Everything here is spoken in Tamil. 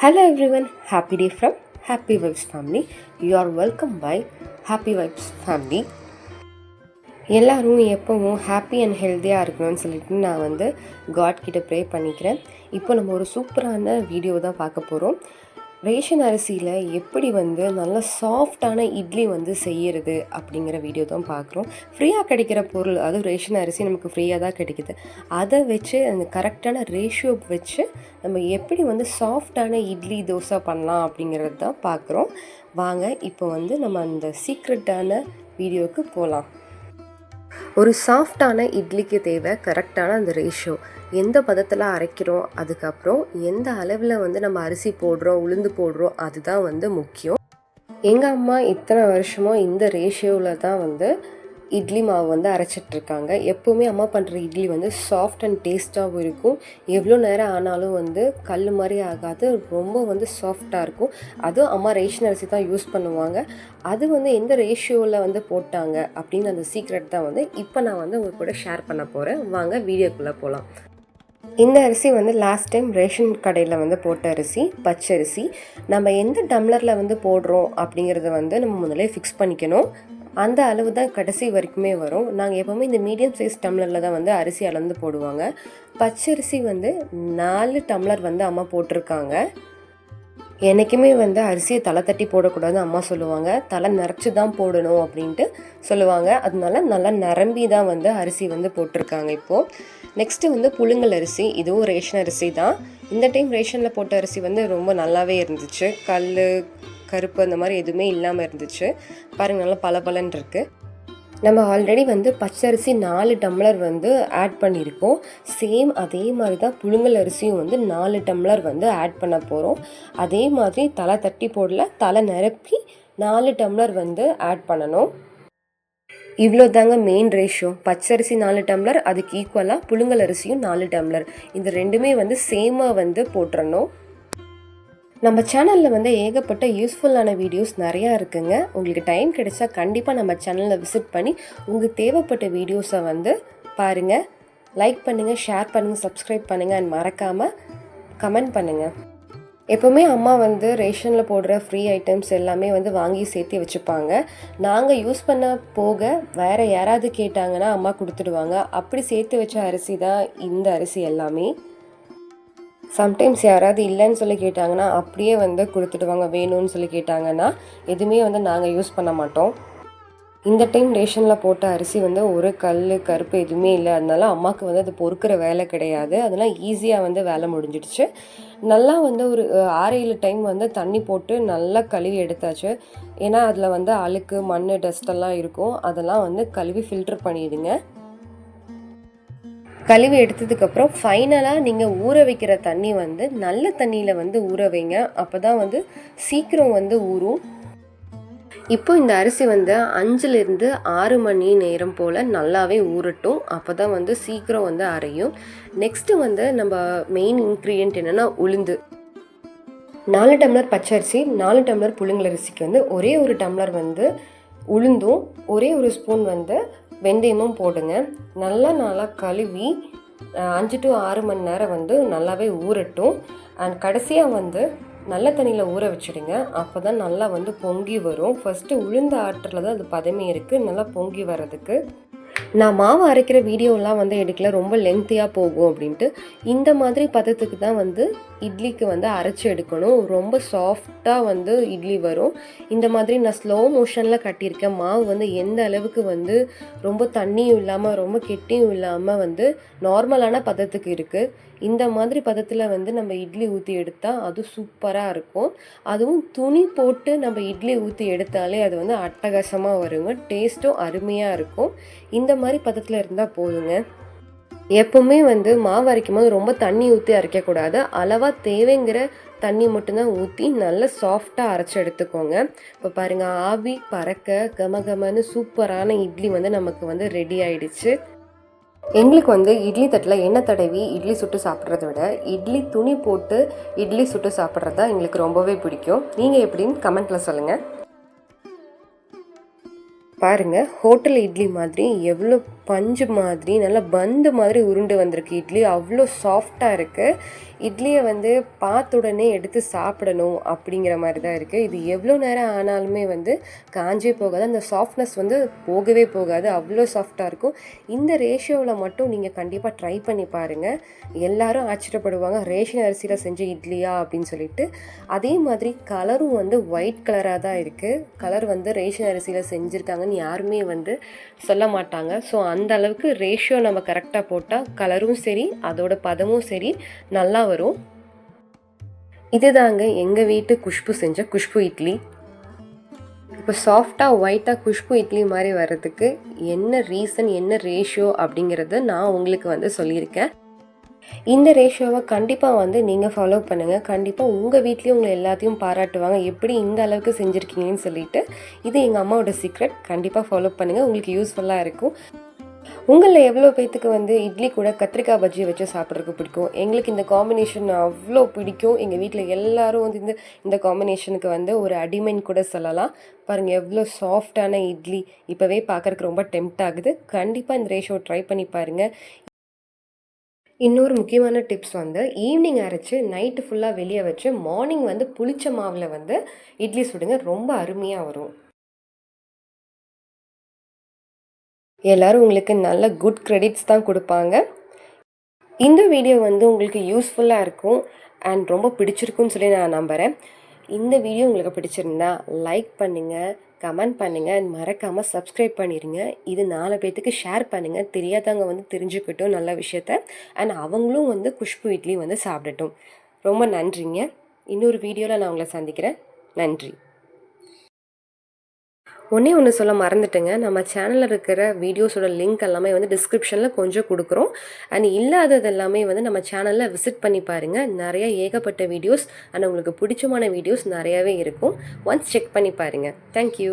Hello everyone happy day from happy vibes family you are welcome by happy vibes family எல்லோரும் எப்பவும் ஹாப்பி அண்ட் ஹெல்த்தியாக இருக்கணும்னு சொல்லிட்டு நான் வந்து காட் கிட்ட ப்ரே பண்ணிக்கிறேன். இப்போ நம்ம ஒரு சூப்பரான வீடியோ தான் பார்க்க போகிறோம் ரேஷன் அரிசியில் எப்படி வந்து நல்ல சாஃப்டான இட்லி வந்து செய்யறது அப்படிங்கிற வீடியோ தான் பார்க்குறோம். ஃப்ரீயாக கிடைக்கிற பொருள் அதுவும் ரேஷன் அரிசி நமக்கு ஃப்ரீயாக தான் கிடைக்குது. அதை வச்சு அந்த கரெக்டான ரேஷியோ வச்சு நம்ம எப்படி வந்து சாஃப்டான இட்லி தோசை பண்ணலாம் அப்படிங்கிறது தான் பார்க்குறோம். வாங்க இப்போ வந்து நம்ம அந்த சீக்ரெட்டான வீடியோவுக்கு போகலாம் ஒரு சாஃப்டான இட்லிக்கு தேவை கரெக்டான அந்த ரேஷியோ எந்த பதத்தில் அரைக்கிறோம் அதுக்கப்புறம் எந்த அளவில் வந்து நம்ம அரிசி போடுறோம் உளுந்து போடுறோம் அதுதான் வந்து முக்கியம். எங்கள் அம்மா இத்தனை வருஷமும் இந்த ரேஷியோவில் தான் வந்து இட்லி மாவு வந்து அரைச்சிட்ருக்காங்க. எப்போவுமே அம்மா பண்ணுற இட்லி வந்து சாஃப்ட் அண்ட் டேஸ்ட்டாகவும் இருக்கும். எவ்வளோ நேரம் ஆனாலும் வந்து கல் மாதிரி ஆகாது ரொம்ப வந்து சாஃப்டாக இருக்கும். அதுவும் அம்மா ரேஷன் அரிசி தான் யூஸ் பண்ணுவாங்க. அது வந்து எந்த ரேஷியோவில் வந்து போட்டாங்க அப்படின்னு அந்த சீக்ரெட் தான் வந்து இப்போ நான் வந்து உங்கள் கூட ஷேர் பண்ண போகிறேன் வாங்க வீடியோக்குள்ளே போகலாம் இந்த அரிசி வந்து லாஸ்ட் டைம் ரேஷன் கடையில் வந்து போட்ட அரிசி பச்சரிசி நம்ம எந்த டம்ளரில் வந்து போடுறோம் அப்படிங்கிறத வந்து நம்ம முதல்ல ஃபிக்ஸ் பண்ணிக்கணும். அந்த அளவு தான் கடைசி வரைக்குமே வரும். நாங்கள் எப்போவுமே இந்த மீடியம் சைஸ் டம்ளரில் தான் வந்து அரிசி அளந்து போடுவாங்க. பச்சரிசி வந்து நாலு டம்ளர் வந்து அம்மா போட்டிருக்காங்க. என்றைக்குமே வந்து அரிசியை தலை தட்டி போடக்கூடாது அம்மா சொல்லுவாங்க. தலை நிறச்சி தான் போடணும் அப்படின்ட்டு சொல்லுவாங்க. அதனால நல்லா நிரம்பி தான் வந்து அரிசி வந்து போட்டிருக்காங்க இப்போது நெக்ஸ்ட்டு வந்து புழுங்கல் அரிசி. இதுவும் ரேஷன் அரிசி தான். இந்த டைம் ரேஷனில் போட்ட அரிசி வந்து ரொம்ப நல்லாவே இருந்துச்சு. கல் கருப்பு அந்த மாதிரி எதுவுமே இல்லாமல் இருந்துச்சு. பாருங்கள் நல்லா பல இருக்குது நம்ம ஆல்ரெடி வந்து பச்சரிசி நாலு டம்ளர் வந்து ஆட் பண்ணியிருக்கோம். சேம் அதே மாதிரி தான் புழுங்கல் அரிசியும் வந்து நாலு டம்ளர் வந்து ஆட் பண்ண போகிறோம் அதே மாதிரி தலை தட்டி போடல தலை நிரப்பி நாலு டம்ளர் வந்து ஆட் பண்ணணும். இவ்வளோ தாங்க மெயின் ரேஷியோ பச்சரிசி நாலு டம்ளர் அதுக்கு ஈக்குவலாக புழுங்கல் அரிசியும் நாலு டம்ளர். இந்த ரெண்டுமே வந்து சேமாக வந்து போட்டுறணும். நம்ம சேனலில் வந்து ஏகப்பட்ட யூஸ்ஃபுல்லான வீடியோஸ் நிறையா இருக்குங்க. உங்களுக்கு டைம் கிடைச்சா கண்டிப்பாக நம்ம சேனலில் விசிட் பண்ணி உங்களுக்கு தேவைப்பட்ட வீடியோஸை வந்து பாருங்கள் லைக் பண்ணுங்கள் ஷேர் பண்ணுங்கள் சப்ஸ்கிரைப் பண்ணுங்கள் அண்ட் மறக்காமல் கமெண்ட் பண்ணுங்கள் எப்போவுமே அம்மா வந்து ரேஷனில் போடுற ஃப்ரீ ஐட்டம்ஸ் எல்லாமே வந்து வாங்கி சேர்த்து வச்சுப்பாங்க. நாங்கள் யூஸ் பண்ண போக வேறு யாராவது கேட்டாங்கன்னா அம்மா கொடுத்துடுவாங்க. அப்படி சேர்த்து வச்ச அரிசி தான் இந்த அரிசி எல்லாமே. சம்டைம்ஸ் யாராவது இல்லைன்னு சொல்லி கேட்டாங்கன்னா அப்படியே வந்து கொடுத்துடுவாங்க வேணும்னு சொல்லி கேட்டாங்கன்னா எதுவுமே வந்து நாங்கள் யூஸ் பண்ண மாட்டோம். இந்த டைம் ரேஷனில் போட்ட அரிசி வந்து ஒரு கல் கருப்பு எதுவுமே இல்லை. அதனால அம்மாவுக்கு வந்து அது பொறுக்கிற வேலை கிடையாது. அதெல்லாம் ஈஸியாக வந்து வேலை முடிஞ்சிடுச்சு. நல்லா வந்து ஒரு ஆறு ஏழு டைம் வந்து தண்ணி போட்டு நல்லா கழுவி எடுத்தாச்சு. ஏன்னா அதில் வந்து அழுக்கு மண் டஸ்டெல்லாம் இருக்கும். அதெல்லாம் வந்து கழுவி ஃபில்டர் பண்ணிடுங்க. கழுவி எடுத்ததுக்கப்புறம் ஃபைனலாக நீங்கள் ஊற வைக்கிற தண்ணி வந்து நல்ல தண்ணியில் வந்து ஊற வைங்க. அப்போ தான் வந்து சீக்கிரம் வந்து ஊறும். இப்போ இந்த அரிசி வந்து அஞ்சுலேருந்து ஆறு மணி நேரம் போல் நல்லாவே ஊறட்டும். அப்போ தான் வந்து சீக்கிரம் வந்து அரையும். நெக்ஸ்ட்டு வந்து நம்ம மெயின் இன்க்ரீடியன்ட் என்னென்னா உளுந்து. நாலு டம்ளர் பச்சரிசி நாலு டம்ளர் புழுங்கலரிசிக்கு வந்து ஒரே ஒரு டம்ளர் வந்து உளுந்தும் ஒரே ஒரு ஸ்பூன் வந்து வெந்தயமும் போடுங்க. நல்லா நல்லா கழுவி அஞ்சு டு ஆறு மணி நேரம் வந்து நல்லாவே ஊறட்டும். அண்ட் கடைசியாக வந்து நல்ல தண்ணியில் ஊற வச்சுடுங்க. அப்போ தான் நல்லா வந்து பொங்கி வரும். ஃபஸ்ட்டு உளுந்த ஆற்றில் தான் அது பதமே இருக்குது நல்லா பொங்கி வர்றதுக்கு. நான் மாவு அரைக்கிற வீடியோலாம் வந்து எடுக்கல ரொம்ப லென்த்தியாக போகும் அப்படின்ட்டு இந்த மாதிரி பதத்துக்கு தான் வந்து இட்லிக்கு வந்து அரைச்சி எடுக்கணும். ரொம்ப சாஃப்டாக வந்து இட்லி வரும். இந்த மாதிரி நான் ஸ்லோ மோஷனில் கட்டியிருக்கேன். மாவு வந்து எந்த அளவுக்கு வந்து ரொம்ப தண்ணியும் இல்லாமல் ரொம்ப கெட்டியும் இல்லாமல் வந்து நார்மலான பதத்துக்கு இருக்குது இந்த மாதிரி பதத்தில் வந்து நம்ம இட்லி ஊற்றி எடுத்தால் அது சூப்பராக இருக்கும். அதுவும் துணி போட்டு நம்ம இட்லி ஊற்றி எடுத்தாலே அது வந்து அட்டகாசமாக வருங்க. டேஸ்ட்டும் அருமையாக இருக்கும். இந்த மாதிரி பதத்தில் இருந்தால் போதுங்க. எப்போவுமே வந்து மாவு அரைக்கும் போது ரொம்ப தண்ணி ஊற்றி அரைக்கக்கூடாது. அளவாக தேவைங்கிற தண்ணி மட்டும்தான் ஊற்றி நல்லா சாஃப்டாக அரைச்சி எடுத்துக்கோங்க. இப்போ பாருங்கள் ஆவி பறக்க கம கமன்னு சூப்பரான இட்லி வந்து நமக்கு வந்து ரெடி ஆயிடுச்சு. எங்களுக்கு வந்து இட்லி தட்டில் எண்ணெய் தடவி இட்லி சுட்டு சாப்பிட்றத விட இட்லி துணி போட்டு இட்லி சுட்டு சாப்பிட்றது தான் எங்களுக்கு ரொம்பவே பிடிக்கும். நீங்கள் எப்படின்னு கமெண்ட்டில் சொல்லுங்கள் பாருங்கள் ஹோட்டல் இட்லி மாதிரி எவ்வளோ பஞ்சு மாதிரி நல்லா பந்து மாதிரி உருண்டு வந்திருக்கு. இட்லி அவ்வளோ சாஃப்டாக இருக்குது இட்லியை வந்து பார்த்த உடனே எடுத்து சாப்பிடணும் அப்படிங்கிற மாதிரி தான் இருக்குது இது எவ்வளோ நேரம் ஆனாலுமே வந்து காஞ்சே போகாது. அந்த சாஃப்ட்னஸ் வந்து போகவே போகாது. அவ்வளோ சாஃப்டாக இருக்கும். இந்த ரேஷியோவில் மட்டும் நீங்கள் கண்டிப்பாக ட்ரை பண்ணி பாருங்கள் எல்லாரும் ஆச்சரியப்படுவாங்க. ரேஷன் அரிசியில் செஞ்ச இட்லியா அப்படின்னு சொல்லிட்டு. அதே மாதிரி கலரும் வந்து ஒயிட் கலராக தான் இருக்குது கலர் வந்து ரேஷன் அரிசியில் செஞ்சுருக்காங்கன்னு யாருமே வந்து சொல்ல மாட்டாங்க. ஸோ அந்த அளவுக்கு ரேஷியோ நம்ம கரெக்டாக போட்டால் கலரும் சரி அதோட பதமும் சரி நல்லா வரும். இதுதாங்க எங்கள் வீட்டு குஷ்பு செஞ்ச குஷ்பு இட்லி. இப்போ சாஃப்டாக ஒயிட்டாக குஷ்பு இட்லி மாதிரி வர்றதுக்கு என்ன ரீசன் என்ன ரேஷியோ அப்படிங்கிறத நான் உங்களுக்கு வந்து சொல்லியிருக்கேன். இந்த ரேஷியோவை கண்டிப்பாக வந்து நீங்கள் ஃபாலோ பண்ணுங்கள் கண்டிப்பாக உங்கள் வீட்லேயும் உங்களை எல்லாத்தையும் பாராட்டுவாங்க. எப்படி இந்த அளவுக்கு செஞ்சுருக்கீங்கன்னு சொல்லிட்டு இது எங்கள் அம்மாவோட சீக்ரெட் கண்டிப்பாக ஃபாலோ பண்ணுங்கள் உங்களுக்கு யூஸ்ஃபுல்லாக இருக்கும். உங்களில் எவ்வளோ பேத்துக்கு வந்து இட்லி கூட கத்திரிக்காய் பஜ்ஜி வச்சு சாப்பிட்றதுக்கு பிடிக்கும்? எங்களுக்கு இந்த காம்பினேஷன் அவ்வளோ பிடிக்கும். எங்கள் வீட்டில் எல்லோரும் வந்து இந்த இந்த காம்பினேஷனுக்கு வந்து ஒரு அடிமைன் கூட சொல்லலாம். பாருங்கள் எவ்வளோ சாஃப்டான இட்லி. இப்போவே பார்க்குறக்கு ரொம்ப டெம்ட் ஆகுது. கண்டிப்பாக இந்த ரேஷோ ட்ரை பண்ணி பாருங்கள் இன்னொரு முக்கியமான டிப்ஸ் வந்து ஈவினிங் அரைச்சி நைட்டு ஃபுல்லாக வெளியே வச்சு மார்னிங் வந்து புளிச்ச மாவில் வந்து இட்லி சுடுங்க. ரொம்ப அருமையாக வரும். எல்லோரும் உங்களுக்கு நல்ல குட் க்ரெடிட்ஸ் தான் கொடுப்பாங்க. இந்த வீடியோ வந்து உங்களுக்கு யூஸ்ஃபுல்லாக இருக்கும் அண்ட் ரொம்ப பிடிச்சிருக்குன்னு சொல்லி நான் நம்புகிறேன் இந்த வீடியோ உங்களுக்கு பிடிச்சிருந்தா லைக் பண்ணுங்கள் கமெண்ட் பண்ணுங்கள் அண்ட் மறக்காமல் சப்ஸ்கிரைப் பண்ணிடுங்க இது நாலு பேர்த்துக்கு ஷேர் பண்ணுங்கள் தெரியாதவங்க வந்து தெரிஞ்சுக்கிட்டும் நல்ல விஷயத்த. அண்ட் அவங்களும் வந்து குஷ்பு இட்லி வந்து சாப்பிடட்டும். ரொம்ப நன்றிங்க. இன்னொரு வீடியோவில் நான் உங்களை சந்திக்கிறேன். நன்றி. ஒன்றே ஒன்று சொல்ல மறந்துட்டுங்க. நம்ம சேனலில் இருக்கிற வீடியோஸோட லிங்க் எல்லாமே வந்து டிஸ்கிரிப்ஷனில் கொஞ்சம் கொடுக்குறோம். அண்ட் இல்லாதது எல்லாமே வந்து நம்ம சேனலில் விசிட் பண்ணி பாருங்கள் நிறைய ஏகப்பட்ட வீடியோஸ் அண்ட் உங்களுக்கு பிடிச்சமான வீடியோஸ் நிறையாவே இருக்கும். ஒன்ஸ் செக் பண்ணி பாருங்கள் தேங்க்யூ